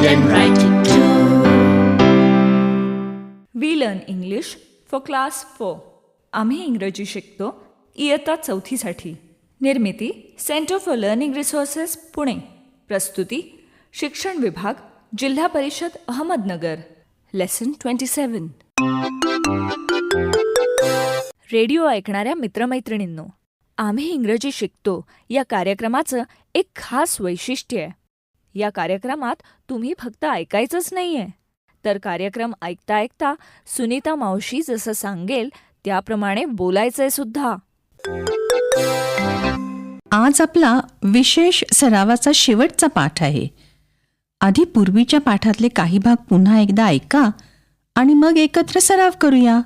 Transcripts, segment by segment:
Read and write it too. We learn English for class four आम्ही इंग्रजी शिकतो इयत्ता चौथीसाठी. निर्मिती centre for learning resources Pune. प्रस्तुती शिक्षण विभाग जिल्हा परिषद Ahmednagar. Lesson twenty seven radio ऐकणाऱ्या मित्रमैत्रिणींनो आम्ही इंग्रजी शिकतो या कार्यक्रमाचं एक खास वैशिष्ट्य आहे. या कार्यक्रमात तुम्ही फक्त ऐकायचंच नाही आहे तर कार्यक्रम ऐकता ऐकता सुनीता मावशी जसं सांगेल त्याप्रमाणे बोलायचंय सुद्धा. आज आपला विशेष सरावाचा शेवटचा पाठ आहे. आधी पूर्वीच्या पाठातले काही भाग पुन्हा एकदा ऐका आणि मग एकत्र सराव करूया.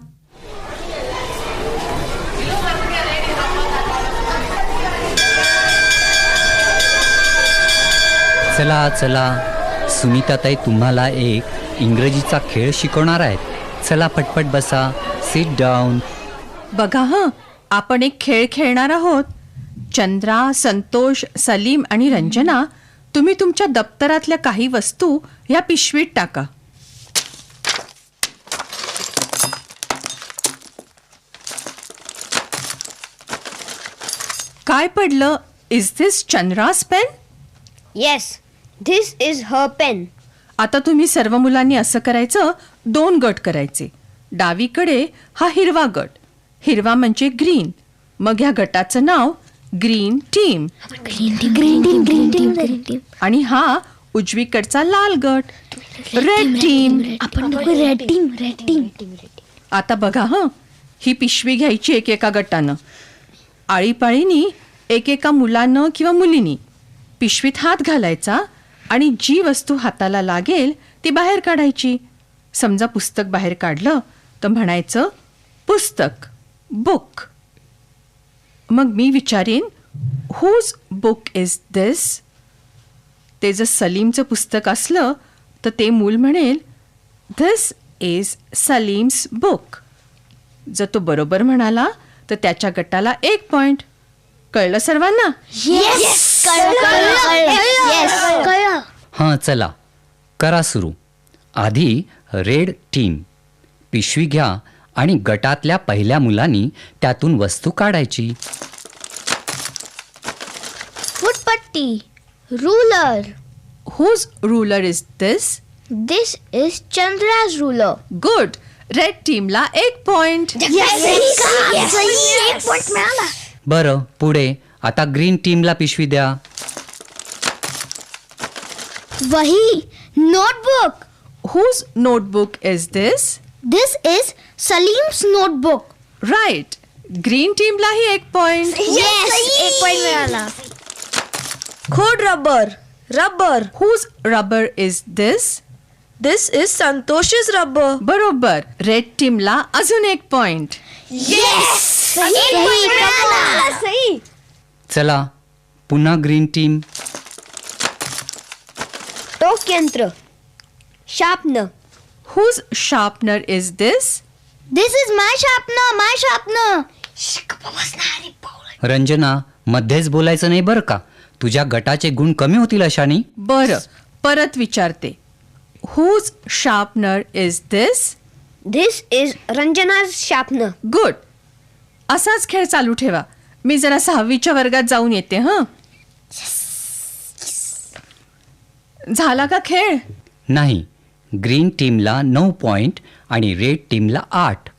चला चला. सुनीताताई तुम्हाला एक इंग्रजीचा खेळ शिकवणार आहेत. चला पटपट बसा. सिट डाऊन बघा हं. आपण एक खेळ खेळणार आहोत. चंद्रा संतोष सलीम आणि रंजना तुम्ही तुमच्या दप्तरातल्या काही वस्तू या पिशवीत टाका. काय पडलं? Is this Chandra's pen Yes, this is her pen. आता तुम्ही सर्व मुलांनी असं करायचं दोन गट करायचे. डावीकडे हा हिरवा गट. हिरवा म्हणजे ग्रीन मग ह्या गटाचं नाव ग्रीन टीम. आणि हा उजवीकडचा लाल गट. रेड टीम आपण दोघं रेड टीम रेड टीम आता बघा हं. ही पिशवी घ्यायची एकेका गटानं. आळीपाळीनी एकेका मुलानं किंवा मुलीनी पिशवीत हात घालायचा आणि जी वस्तू हाताला लागेल ती बाहेर काढायची. समजा पुस्तक बाहेर काढलं तर म्हणायचं पुस्तक बुक मग मी विचारेन हुज बुक इज दिस ते जर सलीमचं पुस्तक असलं तर ते मूल म्हणेल धिस इज सलीम्स बुक जर तो बरोबर म्हणाला तर त्याच्या गटाला एक पॉइंट कळलं सर्वांना? Yes, Yes, हां चला. करा सुरू. आधी रेड टीम. पिशवी घ्या आणि गटातल्या पहिल्या मुलांनी त्यातून वस्तू काढायची. फुटपट्टी. Ruler whose ruler is this this is Chandra's ruler good red टीमला एक पॉइंट एक पॉइंट मिळाला बरं पुढे. आता ग्रीन टीमला पिशवी द्या. वही notebook whose notebook is this this is Salim's notebook right green टीमलाही एक पॉइंट येस एक पॉइंट मिळाला. खोड rubber. Rubber. Whose rubber is this this is Santoshi's rubber बरोबर. रेड टीमला अजून एक पॉइंट सही! मिळाला. सही! चला पुन्हा ग्रीन टीम टोक यंत्र sharpener whose sharpener is this this is my sharpener my sharpener Ranjana मध्येच बोलायचं नाही बरं का? तुझ्या गटाचे गुण कमी होतील अशानी. बरं परत विचारते. Whose sharpener is this this is Ranjana's sharpener good असाच खेळ चालू ठेवा. मी जरा सहावीच्या वर्गात जाऊन येते हं? झाला का खेळ? नाही. ग्रीन टीमला नऊ पॉईंट आणि रेड टीमला आठ.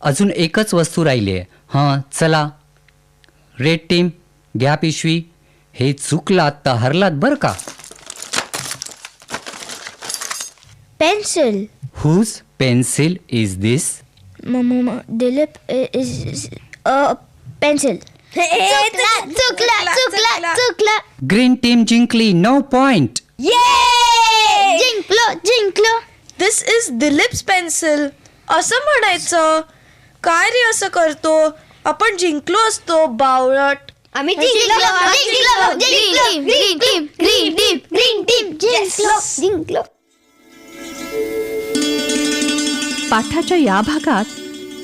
अजून एकच वस्तू राहिली आहे. हां चला. रेड टीम घ्या पिशवी. हे चुकलात तर हरलात बरं का? Pencil. Whose pencil is this Dilip is pencil. चुकला चुकला चुकला चुकला ग्रीन टीम जिंकली नऊ पॉइंट जिंकलो जिंकलो दिस इज दिलीप्स पेन्सिल असं म्हणायचं काय रे असं करतो आपण जिंकलो असतो बावळट आम्ही जिंकलो जिंकलो जिंकलो green team green team green team जिंकलो जिंकलो पाठाच्या या भागात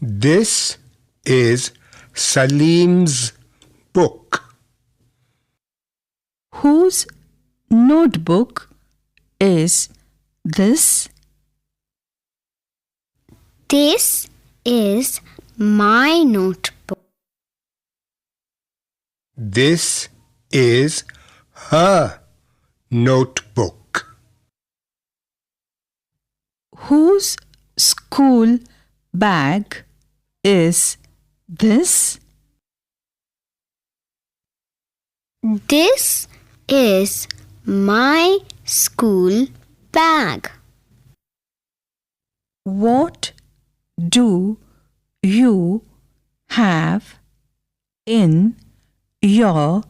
This is Salim's book. Whose notebook is this? This is my notebook. This is her notebook. Whose school bag is this? This is my school bag. What do you have in your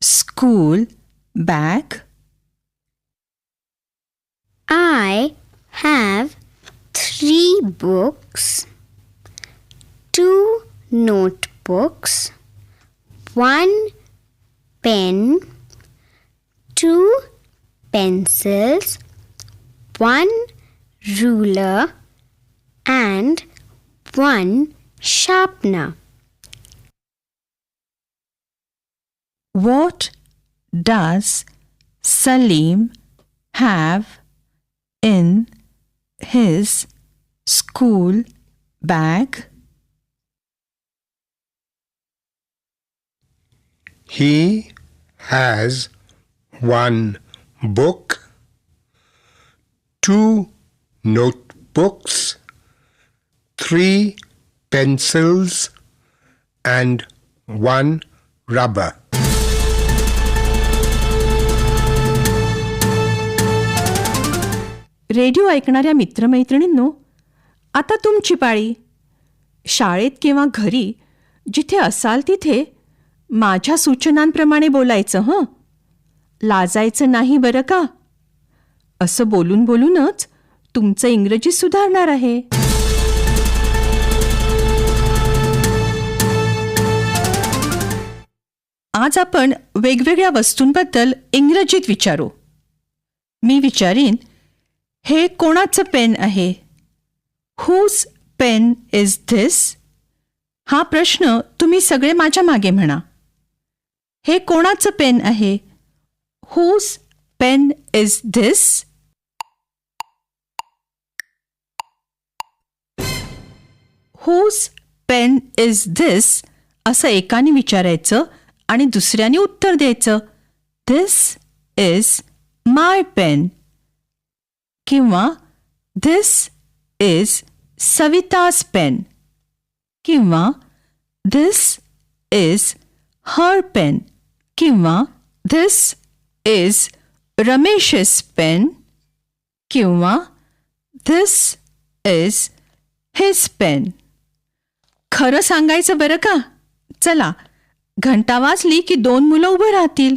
school bag? I have three books, two notebooks, one pen, two pencils, one ruler, and one sharpener. What does Salim have in his school bag? He has one book, two notebooks, three pencils, and one rubber. Radio ऐकणाऱ्या मित्रमैत्रिणींनो आता तुमची पाळी शाळेत किंवा घरी जिथे असाल तिथे माझ्या सूचनांप्रमाणे बोलायचं हं? लाजायचं नाही बरं का? असं बोलून बोलूनच तुमचं इंग्रजी सुधारणार आहे. आज आपण वेगवेगळ्या वस्तूंबद्दल इंग्रजीत विचारू. मी विचारीन हे कोणाचं पेन आहे? हुज पेन इज धिस हा प्रश्न तुम्ही सगळे माझ्या मागे म्हणा. हे कोणाचं पेन आहे? Whose pen is this whose pen is this असं एकाने विचारायचं आणि दुसऱ्याने उत्तर द्यायचं. धिस इज माय पेन किंवा धिस इज सविताज पेन किंवा धिस इज हर पेन किंवा धिस इज रमेशस पेन किंवा धिस इज हिज पेन खरं सांगायचं बरं का? चला घंटा वाजली की दोन मुलं उभं राहतील.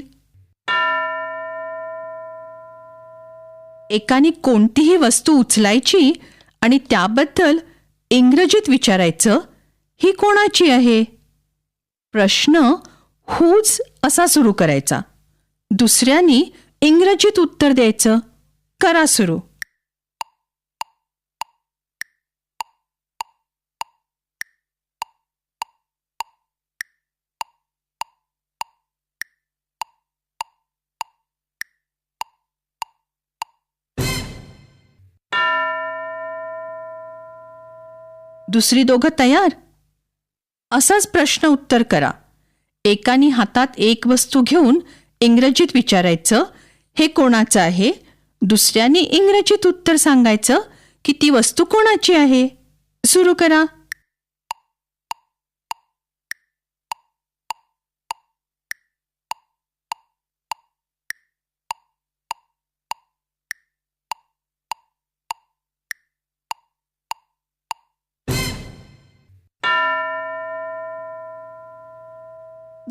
एकाने कोणतीही वस्तू उचलायची आणि त्याबद्दल इंग्रजीत विचारायचं ही कोणाची आहे? प्रश्न हुज असा सुरू करायचा. दुसऱ्यानी इंग्रजीत उत्तर द्यायचं. करा सुरू. दुसरी दोघं तयार? असाच प्रश्न उत्तर करा. एकानी हातात एक वस्तू घेऊन इंग्रजीत विचारायचं हे कोणाचं आहे? दुसऱ्याने इंग्रजीत उत्तर सांगायचं की ती वस्तू कोणाची आहे? सुरू करा.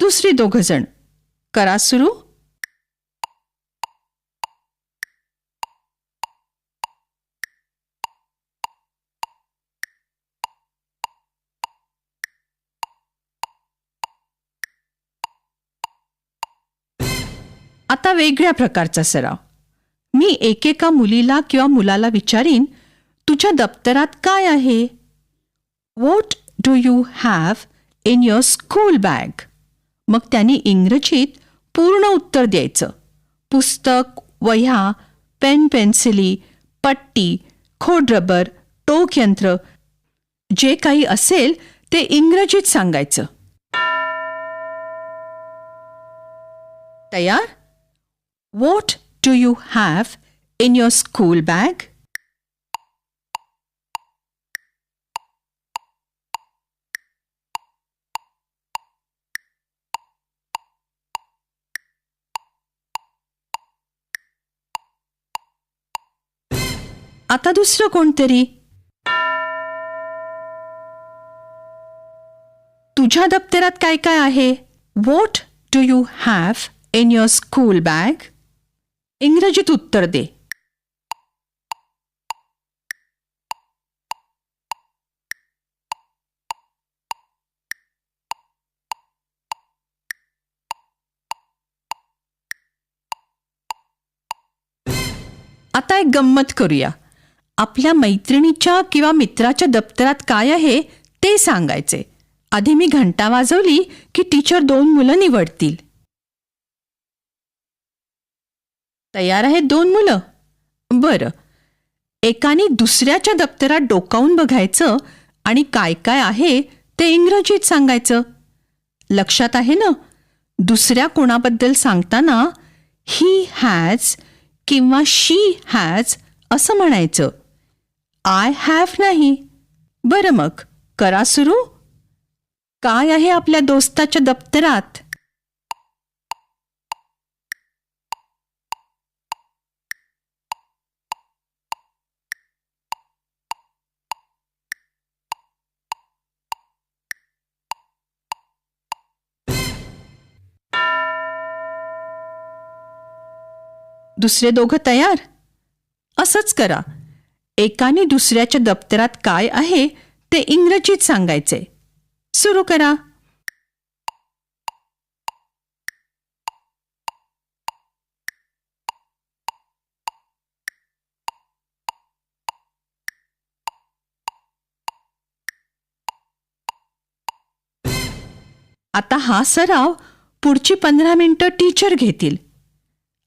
दुसरी दोघंजण करा सुरू. आता वेगळ्या प्रकारचा सराव. मी एकेका मुलीला किंवा मुलाला विचारीन तुझ्या दप्तरात काय आहे? What do you have in your school bag मग त्यांनी इंग्रजीत पूर्ण उत्तर द्यायचं. पुस्तक वह्या पेन पेन्सिली पट्टी खोडरबर टोक यंत्र जे काही असेल ते इंग्रजीत सांगायचं. तयार? What do you have in your school bag आता दुसरं कोणतरी तुझ्या दप्तरात काय काय आहे? What do you have in your school bag इंग्रजीत उत्तर दे. आता एक गंमत करूया. आपल्या मैत्रिणीच्या किंवा मित्राच्या दप्तरात काय आहे ते सांगायचे. आधी मी घंटा वाजवली की टीचर दोन मुलं निवडतील. तयार आहेत दोन मुलं? बरं. एकाने दुसऱ्याच्या दप्तरात डोकावून बघायचं आणि काय काय आहे ते इंग्रजीत सांगायचं. लक्षात आहे ना? दुसऱ्या कोणाबद्दल सांगताना ही हॅज किंवा शी हॅज असं म्हणायचं. आय हॅव नाही. बरं मग करा सुरू. काय आहे आपल्या दोस्ताच्या दप्तरात? दुसरे दोघं तयार? असंच करा. एकाने दुसऱ्याच्या दप्तरात काय आहे ते इंग्रजीत सांगायचे. सुरू करा. आता हा सराव पुढची पंधरा मिनिटं टीचर घेतील.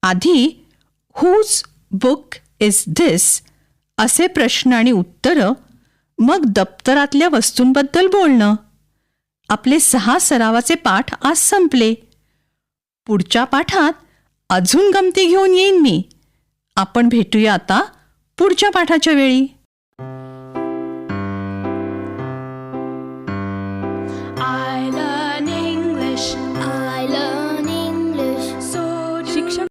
आधी हुज बुक इज धिस असे प्रश्न आणि उत्तरं मग दप्तरातल्या वस्तूंबद्दल बोलणं. आपले सहा सरावाचे पाठ आज संपले. पुढच्या पाठात अजून गमती घेऊन येईन मी. आपण भेटूया आता पुढच्या पाठाच्या वेळी.